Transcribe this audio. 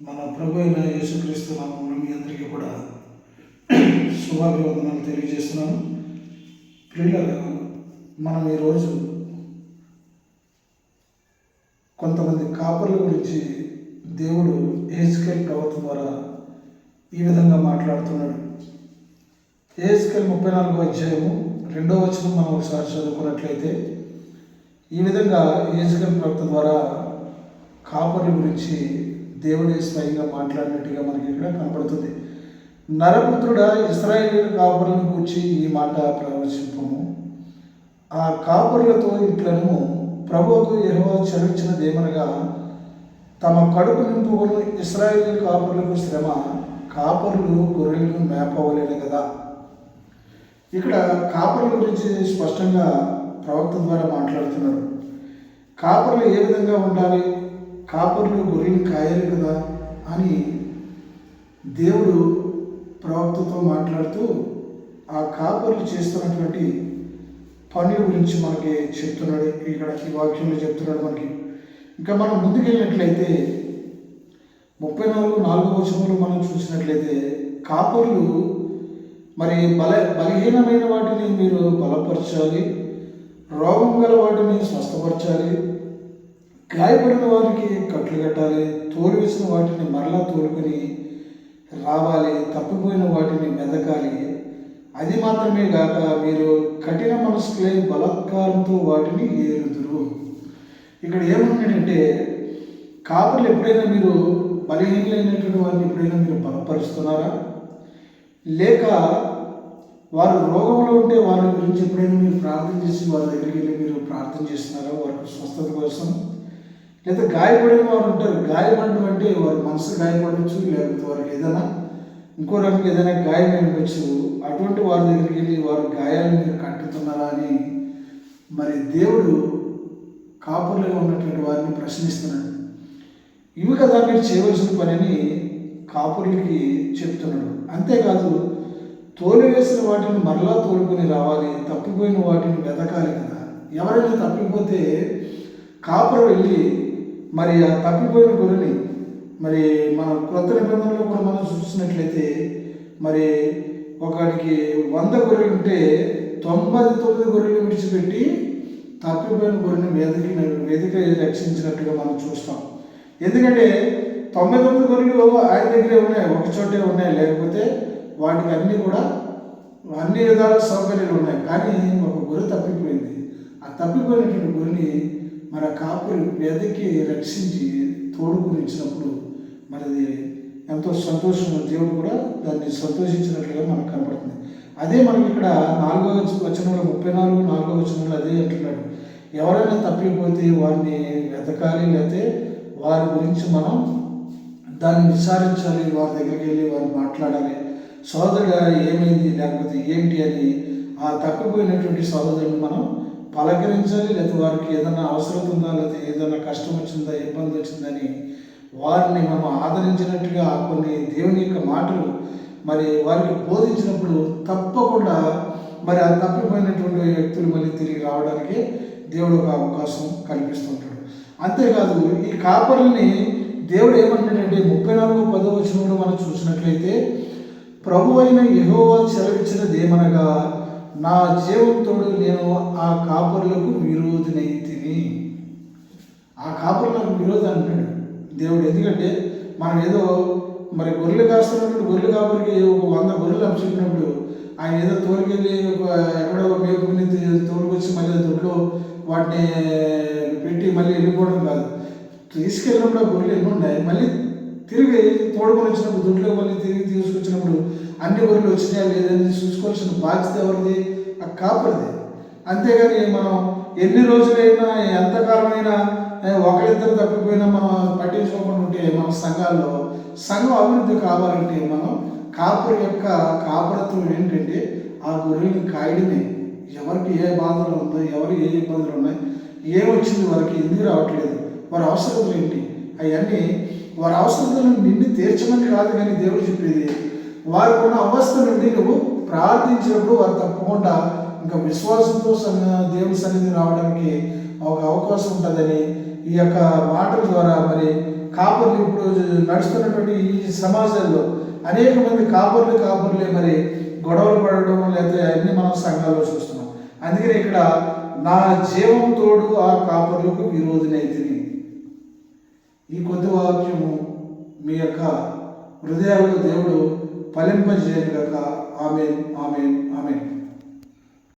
మన ప్రభు అయిన యేసుక్రీస్తు నామంలో మీ అందరికీ కూడా శుభాభివందనాలు తెలియజేస్తున్నాను. పిల్లలు మనం ఈరోజు కొంతమంది కాపర్ల గురించి దేవుడు ఏజ్కేల్ ప్రవర్తన ద్వారా ఈ విధంగా మాట్లాడుతున్నాడు. ఏజ్కేల్ ముప్పై నాలుగో అధ్యాయము రెండో వచనం మనం ఒకసారి చదువుకున్నట్లయితే ఈ విధంగా ఏజ్కేల్ ప్రవక్త ద్వారా కాపర్ల గురించి దేవుడే స్వయంగా మాట్లాడినట్టుగా మనకి ఇక్కడ కనపడుతుంది. నరపుత్రుడ ఇస్రాయేల్ కాపురులను కూర్చి ఈ మాట ప్రవచింపము. ఆ కాపరులతో ఇట్లను ప్రభువుకు యెహోవా చరించిన దేవునగా తమ కడుపు నింపుకుని ఇస్రాయేల్ కాపరులకు శ్రమ కాపరులు గొర్రెలను మేపవలేను కదా ఇక్కడ కాపరుల గురించి స్పష్టంగా ప్రవక్త ద్వారా మాట్లాడుతున్నారు. కాపర్లు ఏ విధంగా ఉండాలి? కాపురులు గొర్రెలు కాయాలి కదా అని దేవుడు ప్రవక్తతో మాట్లాడుతూ ఆ కాపురులు చేస్తున్నటువంటి పనుల గురించి మనకి చెప్తున్నాడు. ఇక్కడ ఈ వాక్యంలో చెప్తున్నాడు మనకి. ఇంకా మనం ముందుకెళ్ళినట్లయితే ముప్పై నాలుగు నాలుగో వచనంలో మనం చూసినట్లయితే కాపురులు మరి బల బలహీనమైన వాటిని మీరు బలపరచాలి రోగం గల వాటిని స్వస్థపరచాలి గాయపడిన వారికి కట్లు కట్టాలి తోలువేసిన వాటిని మరలా తోలుకొని రావాలి తప్పిపోయిన వాటిని మెదకాలి. అది మాత్రమే కాక మీరు కఠిన మనసులై బలాత్కారంతో వాటిని ఏరుదురు. ఇక్కడ ఏమన్నాడంటే కాపులు ఎప్పుడైనా మీరు బలహీనమైనటువంటి వారిని ఎప్పుడైనా మీరు బలపరుస్తున్నారా? లేక వారు రోగంలో ఉంటే వారి గురించి ఎప్పుడైనా మీరు ప్రార్థన చేసి వారి దగ్గరికి వెళ్ళి మీరు ప్రార్థన చేస్తున్నారా? వారికి స్వస్థత కోసం లేదా గాయపడిన వారు ఉంటారు. గాయపడడం అంటే వారి మనసు గాయపడవచ్చు లేకపోతే వారికి ఏదైనా ఇంకో రకంగా ఏదైనా గాయం ఉండొచ్చు అటువంటి వారి దగ్గరికి వెళ్ళి వారి గాయాలను మీరు కట్టుతున్నారా అని మరి దేవుడు కాపుర్లో ఉన్నటువంటి వారిని ప్రశ్నిస్తున్నాడు. ఇవి కదా మీరు చేయవలసిన పనిని కాపురులకి చెప్తున్నాడు. అంతేకాదు తోలు వేసిన వాటిని మరలా తోలుకొని రావాలి తప్పిపోయిన వాటిని వెతకాలి కదా. ఎవరైనా తప్పిపోతే కాపురు వెళ్ళి మరి ఆ తప్పిపోయిన గొర్రెని మరి మన క్రొత్త నిబంధనలో కూడా మనం చూసినట్లయితే మరి ఒకడికి వంద గొర్రెలు ఉంటే తొంభై తొమ్మిది గొర్రెలు విడిచిపెట్టి తప్పిపోయిన గొర్రెని వేదిక వేదిక రక్షించినట్టుగా మనం చూస్తాం. ఎందుకంటే తొంభై తొమ్మిది గొర్రెలు ఆయన దగ్గరే ఉన్నాయి ఒక చోటే ఉన్నాయి లేకపోతే వాటికి అన్నీ కూడా అన్ని విధాల సౌకర్యాలు ఉన్నాయి. కానీ ఒక గొర్రె తప్పిపోయింది. ఆ తప్పిపోయినటువంటి గొర్రెని మరి ఆ కాపురి వెదకి రక్షించి తోడుకుని ఇచ్చినప్పుడు మరి అది ఎంతో సంతోషం దేవుడు కూడా దాన్ని సంతోషించినట్లుగా మనకు కనపడుతుంది. అదే మనకి ఇక్కడ నాలుగో వచనంలో ముప్పై నాలుగు నాలుగో వచనంలో అదే అంటున్నాడు. ఎవరైనా తప్పిపోతే వారిని వెతకాలి లేకపోతే వారి గురించి మనం దాన్ని విచారించాలి వారి దగ్గరికి వెళ్ళి వారు మాట్లాడాలి. సోదరుగా ఏమైంది? లేకపోతే ఏంటి? అని ఆ తప్పిపోయినటువంటి సోదరుని మనం పలకరించాలి లేకపోతే వారికి ఏదైనా అవసరం ఉందా లేకపోతే ఏదైనా కష్టం వచ్చిందా ఇబ్బంది వచ్చిందని వారిని మనం ఆదరించినట్టుగా కొన్ని దేవుని యొక్క మాటలు మరి వారికి బోధించినప్పుడు తప్పకుండా మరి ఆ తప్పిపోయినటువంటి వ్యక్తులు మళ్ళీ తిరిగి రావడానికి దేవుడు ఒక అవకాశం కల్పిస్తుంటాడు. అంతేకాదు ఈ కాపర్ని దేవుడు ఏమంటాడంటే ముప్పై నాలుగు పదవచనంలో మనం చూసినట్లయితే ప్రభు అయిన యహోవా సెలవిచ్చినదేమనగా నా జీవంతోడు నేను ఆ కాపురులకు విరోధినైతిని ఆ కాపురులకు విరోధి అంటాడు దేవుడు ఎందుకంటే మనం ఏదో మరి గొర్రెలు కాస్తున్నప్పుడు గొర్రెలు కాపరికి ఒక వంద గొర్రెలు అప్పచెప్పినప్పుడు ఆయన ఏదో తోలుకెళ్ళి ఒక ఎక్కడో మేపుకుని తోలుకొచ్చి మళ్ళీ దొడ్లో వాటిని పెట్టి మళ్ళీ వెళ్ళిపోవడం కాదు. తీసుకెళ్ళినప్పుడు ఆ గొర్రెలు ఎన్ని ఉన్నాయి మళ్ళీ తిరిగి తోడుకొని వచ్చినప్పుడు దొడ్లో మళ్ళీ తిరిగి తీసుకొచ్చినప్పుడు అన్ని గొర్రెలు వచ్చినాయా లేదని చూసుకోవాల్సిన బాధ్యత ఎవరిది? ఆ కాపరిది. అంతేగాని మనం ఎన్ని రోజులైనా ఎంతకాలమైనా ఒకరిద్దరు తప్పిపోయినా మనం పట్టించుకోకుండా ఉంటే మన సంఘాల్లో సంఘం అభివృద్ధి కావాలంటే మనం కాపురి యొక్క కాపురత్వం ఏంటంటే ఆ గొర్రెల్ని కాయడమే. ఎవరికి ఏ బాధలు ఉందో ఎవరు ఏ ఇబ్బందులు ఉన్నాయి ఏమొచ్చింది వారికి ఎందుకు రావట్లేదు వారి అవసరం ఏంటి? అవన్నీ వారి అవసరతలను నిన్ను తీర్చమని కాదు కానీ దేవుడు చెప్పేది వారికి ఉన్న అవస్థ నుండి నువ్వు ప్రార్థించినప్పుడు వారు తప్పకుండా ఇంకా విశ్వాసంతో దేవుడి సన్నిధి రావడానికి ఒక అవకాశం ఉంటుందని ఈ యొక్క మాటల ద్వారా మరి కాపర్లు ఇప్పుడు నడుస్తున్నటువంటి ఈ సమాజంలో అనేక మంది కాపర్లు కాపర్లే మరి గొడవలు పడడం లేకపోతే అన్ని మనం సంఘాల్లో చూస్తున్నాం. అందుకని ఇక్కడ నా జీవం తోడు ఆ కాపర్లకు విరోధినైతే ఈ కొద్ది వాక్యము మీ యొక్క హృదయాలను దేవుడు ఫలింపజేయగాక ఆమె ఆమె ఆమె